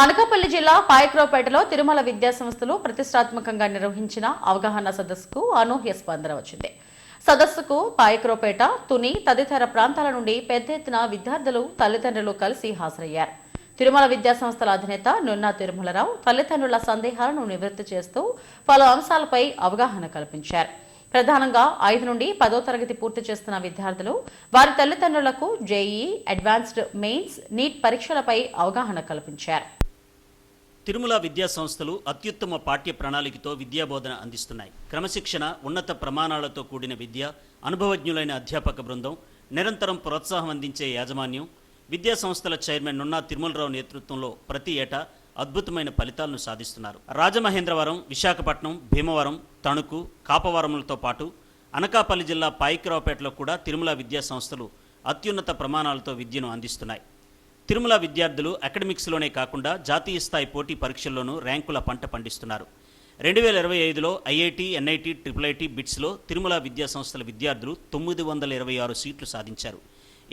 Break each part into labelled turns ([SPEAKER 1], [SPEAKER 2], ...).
[SPEAKER 1] అనకాపల్లి జిల్లా పాయక్రోపేటలో తిరుమల విద్యాసంస్థలు ప్రతిష్టాత్మకంగా నిర్వహించిన అవగాహన సదస్సుకు అనూహ్య స్పందన వచ్చింది. సదస్సుకు పాయక్రోపేట తుని తదితర ప్రాంతాల నుండి పెద్ద ఎత్తున విద్యార్థులు తల్లిదండ్రులు కలిసి హాజరయ్యారు. తిరుమల విద్యాసంస్థల అధినేత నున్నా తిరుమలరావు తల్లిదండ్రుల సందేహాలను నివృత్తి చేస్తూ పలు అంశాలపై అవగాహన కల్పించారు. ప్రధానంగా ఐదు నుండి పదో తరగతి పూర్తి చేస్తున్న విద్యార్థులు వారి తల్లిదండ్రులకు జేఈ అడ్వాన్స్డ్ మెయిన్స్ నీట్ పరీక్షలపై అవగాహన కల్పించారు.
[SPEAKER 2] తిరుమల విద్యా సంస్థలు అత్యుత్తమ పాఠ్య ప్రణాళికతో విద్యాబోధన అందిస్తున్నాయి. క్రమశిక్షణ ఉన్నత ప్రమాణాలతో కూడిన విద్య అనుభవజ్ఞులైన అధ్యాపక బృందం నిరంతరం ప్రోత్సాహం అందించే యాజమాన్యం విద్యా సంస్థల చైర్మన్ నున్నా తిరుమలరావు నేతృత్వంలో ప్రతి ఏటా అద్భుతమైన ఫలితాలను సాధిస్తున్నారు. రాజమహేంద్రవరం విశాఖపట్నం భీమవరం తణుకు కాపవరములతో పాటు అనకాపల్లి జిల్లా పాయికరావుపేటలో కూడా తిరుమల విద్యా సంస్థలు అత్యున్నత ప్రమాణాలతో విద్యను అందిస్తున్నాయి. తిరుమల విద్యార్థులు అకాడమిక్స్లోనే కాకుండా జాతీయ స్థాయి పోటీ పరీక్షల్లోనూ ర్యాంకుల పంట పండిస్తున్నారు. రెండు వేల ఇరవై ఐదులో ఐఐటి ఎన్ఐటి ట్రిపుల్ ఐటి బిట్స్లో తిరుమల విద్యా సంస్థల విద్యార్థులు తొమ్మిది వందల ఇరవై ఆరు సీట్లు సాధించారు.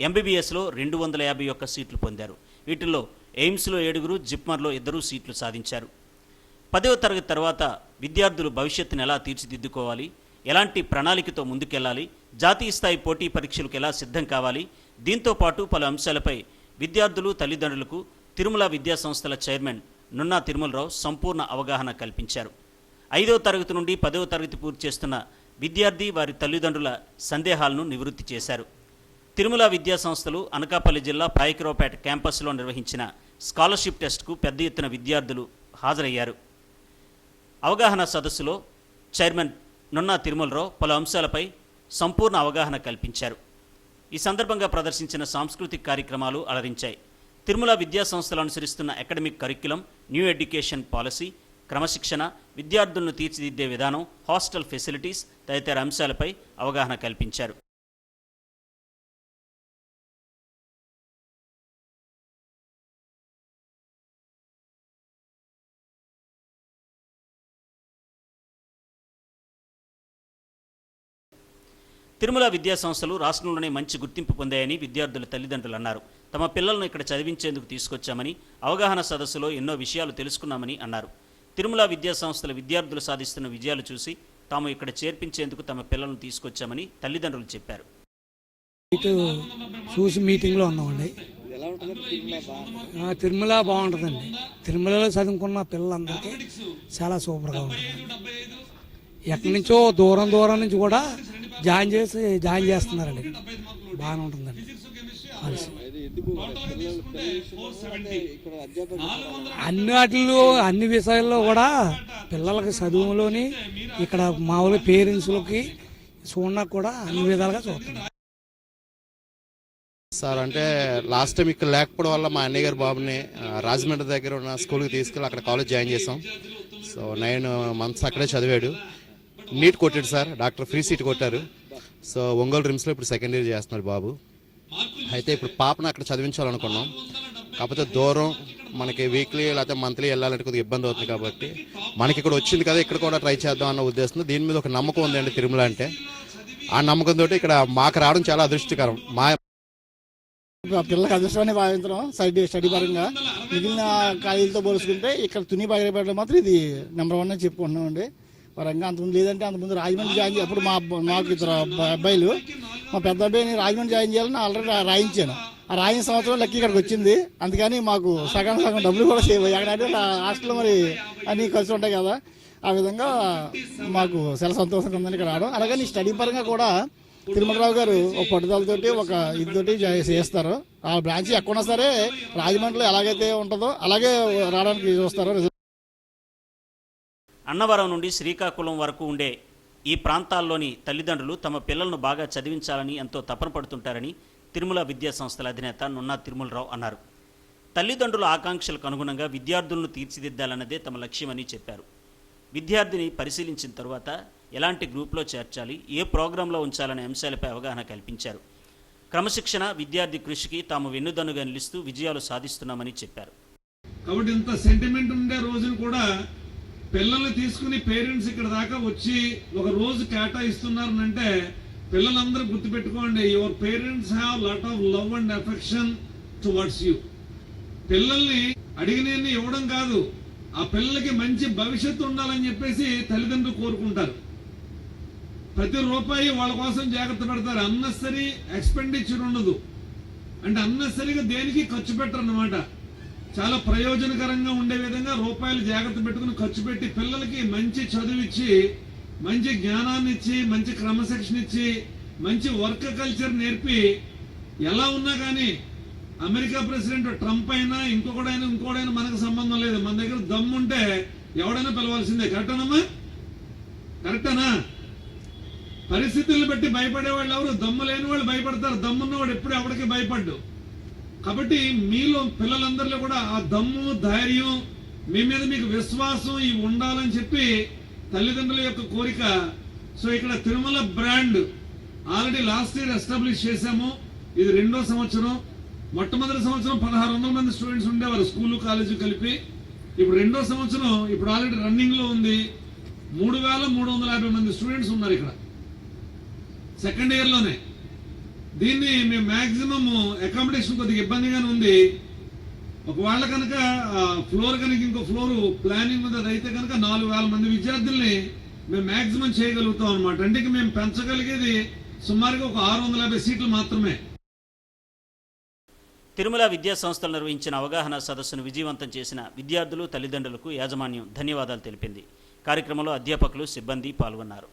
[SPEAKER 2] ఎంబీబీఎస్లో రెండు వందల యాభై ఒక్క సీట్లు పొందారు. వీటిల్లో ఎయిమ్స్లో ఏడుగురు జిప్మర్లో ఇద్దరు సీట్లు సాధించారు. పదవ తరగతి తర్వాత విద్యార్థులు భవిష్యత్తును ఎలా తీర్చిదిద్దుకోవాలి? ఎలాంటి ప్రణాళికతో ముందుకెళ్ళాలి జాతీయ స్థాయి పోటీ పరీక్షలకు ఎలా సిద్ధం కావాలి? దీంతో పాటు పలు అంశాలపై విద్యార్థులు తల్లిదండ్రులకు తిరుమల విద్యాసంస్థల చైర్మన్ నున్నా తిరుమలరావు సంపూర్ణ అవగాహన కల్పించారు. ఐదవ తరగతి నుండి పదవ తరగతి పూర్తి చేస్తున్న విద్యార్థి వారి తల్లిదండ్రుల సందేహాలను నివృత్తి చేశారు. తిరుమల విద్యాసంస్థలు అనకాపల్లి జిల్లా పాయకరావుపేట క్యాంపస్లో నిర్వహించిన స్కాలర్షిప్ టెస్ట్కు పెద్ద ఎత్తున విద్యార్థులు హాజరయ్యారు. అవగాహన సదస్సులో చైర్మన్ నున్నా తిరుమలరావు పలు అంశాలపై సంపూర్ణ అవగాహన కల్పించారు. ఈ సందర్భంగా ప్రదర్శించిన సాంస్కృతిక కార్యక్రమాలు అలరించాయి. తిరుమల విద్యా సంస్థలు అనుసరిస్తున్న academic curriculum new education policy క్రమశిక్షణ విద్యార్థులను తీర్చిదిద్దే విధానం హాస్టల్ ఫెసిలిటీస్ తదితర అంశాలపై అవగాహన కల్పించారు. తిరుమల విద్యా సంస్థలు రాష్ట్రంలోనే మంచి గుర్తింపు పొందాయని విద్యార్థుల తల్లిదండ్రులు అన్నారు. తమ పిల్లలను ఇక్కడ చదివించేందుకు తీసుకొచ్చామని అవగాహన సదస్సులో ఎన్నో విషయాలు తెలుసుకున్నామని అన్నారు. తిరుమల విద్యా సంస్థల విద్యార్థులు సాధిస్తున్న విజయాలు చూసి తాము ఇక్కడ చేర్పించేందుకు తమ పిల్లలను తీసుకొచ్చామని తల్లిదండ్రులు చెప్పారు.
[SPEAKER 3] చూసి మీటింగ్లో ఉన్నామండి తిరుమల బాగుంటుందండి. తిరుమలలో చదువుకున్న పిల్లలందరికీ చాలా సూపర్గా ఉంటుంది. ఎక్కడి నుంచో దూరం దూరం నుంచి కూడా జాయిన్ చేసి జాయిన్ చేస్తున్నారండి. బాగానే ఉంటుందండి. అన్ని వాటిల్లో అన్ని విషయాల్లో కూడా పిల్లలకి చదువులోని ఇక్కడ మామూలు పేరెంట్స్లకి చూడడానికి కూడా అన్ని విధాలుగా చూస్తున్నాం.
[SPEAKER 4] సార్ అంటే లాస్ట్ టైం ఇక్కడ లేకపోవడం వల్ల మా అన్నయ్య గారి బాబుని రాజమండ్రి దగ్గర ఉన్న స్కూల్కి తీసుకెళ్ళి అక్కడ కాలేజ్ జాయిన్ చేసాం సో నైన్ మంత్స్ అక్కడే చదివాడు. నీట్ కొట్టాడు సార్. డాక్టర్ ఫ్రీ సీట్ కొట్టారు. సో ఒంగోలు రిమ్స్లో ఇప్పుడు సెకండ్ ఇయర్ చేస్తున్నాడు బాబు. అయితే ఇప్పుడు పాపను అక్కడ చదివించాలనుకున్నాం. కాకపోతే దూరం మనకి వీక్లీ లేకపోతే మంత్లీ వెళ్ళాలంటే కొద్దిగా ఇబ్బంది అవుతుంది కాబట్టి మనకి ఇక్కడ వచ్చింది కదా ఇక్కడ కూడా ట్రై చేద్దాం అన్న ఉద్దేశంతో దీని మీద ఒక నమ్మకం ఉందండి తిరుమల అంటే. ఆ నమ్మకంతో ఇక్కడ మాకు రావడం చాలా అదృష్టకరం. మా
[SPEAKER 5] పిల్లలకు అదృష్టమని భావించడం స్టడీ స్టడీ పరంగా మిగిలిన కాలేజీలతో పోల్చుకుంటే ఇక్కడ తుని బయటపడడం మాత్రం ఇది నెంబర్ వన్ అని చెప్పుకుంటున్నాం అండి పరంగా అంతకుముందు లేదంటే అంతకుముందు రాజమండ్రి జాయిన్ చే- అప్పుడు మా మాకు ఇద్దరు అబ్బాయిలు. మా పెద్ద అబ్బాయిని రాజమండ్రి జాయిన్ చేయాలని ఆల్రెడీ రాయించాను. ఆ రాయిన సంవత్సరం లెక్క ఇక్కడికి వచ్చింది. అందుకని మాకు సగం సగం డబ్బులు కూడా సేవ్ అయ్యాయి అక్కడ హాస్టల్ హాస్టల్లో మరి అన్ని ఖర్చు ఉంటాయి కదా. ఆ విధంగా మాకు చాలా సంతోషంగా ఉందని ఇక్కడ రావడం. అలాగే నీ స్టడీ పరంగా కూడా తిరుమలరావు గారు ఒక పట్టుదలతోటి ఒక ఇదితోటి చేస్తారు. ఆ బ్రాంచ్ ఎక్కడున్నా సరే రాజమండ్రిలో ఎలాగైతే ఉంటుందో అలాగే రావడానికి చూస్తారు.
[SPEAKER 2] అన్నవరం నుండి శ్రీకాకుళం వరకు ఉండే ఈ ప్రాంతాల్లోని తల్లిదండ్రులు తమ పిల్లలను బాగా చదివించాలని ఎంతో తపన పడుతుంటారని తిరుమల విద్యా సంస్థల అధినేత నున్నా తిరుమలరావు అన్నారు. తల్లిదండ్రుల ఆకాంక్షలకు అనుగుణంగా విద్యార్థులను తీర్చిదిద్దాలన్నదే తమ లక్ష్యమని చెప్పారు. విద్యార్థిని పరిశీలించిన తరువాత ఎలాంటి గ్రూప్లో చేర్చాలి ఏ ప్రోగ్రాంలో ఉంచాలనే అంశాలపై అవగాహన కల్పించారు. క్రమశిక్షణ విద్యార్థి కృషికి తాము వెన్నుదన్నుగా నిలుస్తూ విజయాలు సాధిస్తున్నామని చెప్పారు.
[SPEAKER 6] కాబట్టి ఇంత సెంటిమెంట్ ఉండే రోజును కూడా పిల్లల్ని తీసుకుని పేరెంట్స్ ఇక్కడ దాకా వచ్చి ఒక రోజు కేటాయిస్తున్నారనంటే పిల్లలందరూ గుర్తుపెట్టుకోండి your parents have lot of love and affection towards you పిల్లల్ని అడిగినన్ని ఇవ్వడం కాదు ఆ పిల్లలకి మంచి భవిష్యత్తు ఉండాలని చెప్పేసి తల్లిదండ్రులు కోరుకుంటారు. ప్రతి రూపాయి వాళ్ళ కోసం జాగ్రత్త పెడతారు అన్నెసరీ ఎక్స్పెండిచర్ ఉండదు. అంటే అన్నెసరీగా దేనికి ఖర్చు పెట్టరు అన్నమాట చాలా ప్రయోజనకరంగా ఉండే విధంగా రూపాయలు జాగ్రత్త పెట్టుకుని ఖర్చు పెట్టి పిల్లలకి మంచి చదువు ఇచ్చి మంచి జ్ఞానాన్ని ఇచ్చి మంచి క్రమశిక్షణ ఇచ్చి మంచి వర్క్ కల్చర్ నేర్పి ఎలా ఉన్నా కానీ అమెరికా ప్రెసిడెంట్ ట్రంప్ అయినా ఇంకొకడైనా ఇంకోడైనా మనకు సంబంధం లేదు. మన దగ్గర దమ్ముంటే ఎవడైనా పిలవాల్సిందే. కరెక్టేనమ్మా? కరెక్టేనా? పరిస్థితులను బట్టి భయపడే వాళ్ళు ఎవరు? దమ్ము లేని వాళ్ళు భయపడతారు. దమ్మున్నవాడు ఎప్పుడు ఎవరికి భయపడ్డు. కాబట్టి మీలో పిల్లలందరిలో కూడా ఆ దమ్ము ధైర్యం మీ మీద మీకు విశ్వాసం ఇవి ఉండాలని చెప్పి తల్లిదండ్రుల యొక్క కోరిక. సో ఇక్కడ Tirumala brand already last year establish చేశాము. ఇది రెండో సంవత్సరం. మొట్టమొదటి సంవత్సరం పదహారు వందల మంది స్టూడెంట్స్ ఉండేవారు స్కూల్ కాలేజీ కలిపి. ఇప్పుడు రెండో సంవత్సరం ఇప్పుడు ఆల్రెడీ రన్నింగ్లో ఉంది. మూడు వేల మూడు వందల యాభై మంది స్టూడెంట్స్ ఉన్నారు ఇక్కడ. సెకండ్ ఇయర్లోనే దీన్ని మేము మ్యాక్సిమము అకామిడేషన్ కొద్దిగా ఇబ్బందిగానే ఉంది. ఒకవేళ కనుక ఫ్లోర్ కనుక ఇంకో ఫ్లోర్ ప్లానింగ్ మీద అయితే కనుక నాలుగు వేల మంది విద్యార్థుల్ని మేము మ్యాక్సిమం చేయగలుగుతాం అనమాట అంటే మేము పెంచగలిగేది సుమారుగా ఒక ఆరు వందల యాభై సీట్లు మాత్రమే.
[SPEAKER 2] తిరుమల విద్యా సంస్థలు నిర్వహించిన అవగాహన సదస్సును విజయవంతం చేసిన విద్యార్థులు తల్లిదండ్రులకు యాజమాన్యం ధన్యవాదాలు తెలిపింది. కార్యక్రమంలో అధ్యాపకులు సిబ్బంది పాల్గొన్నారు.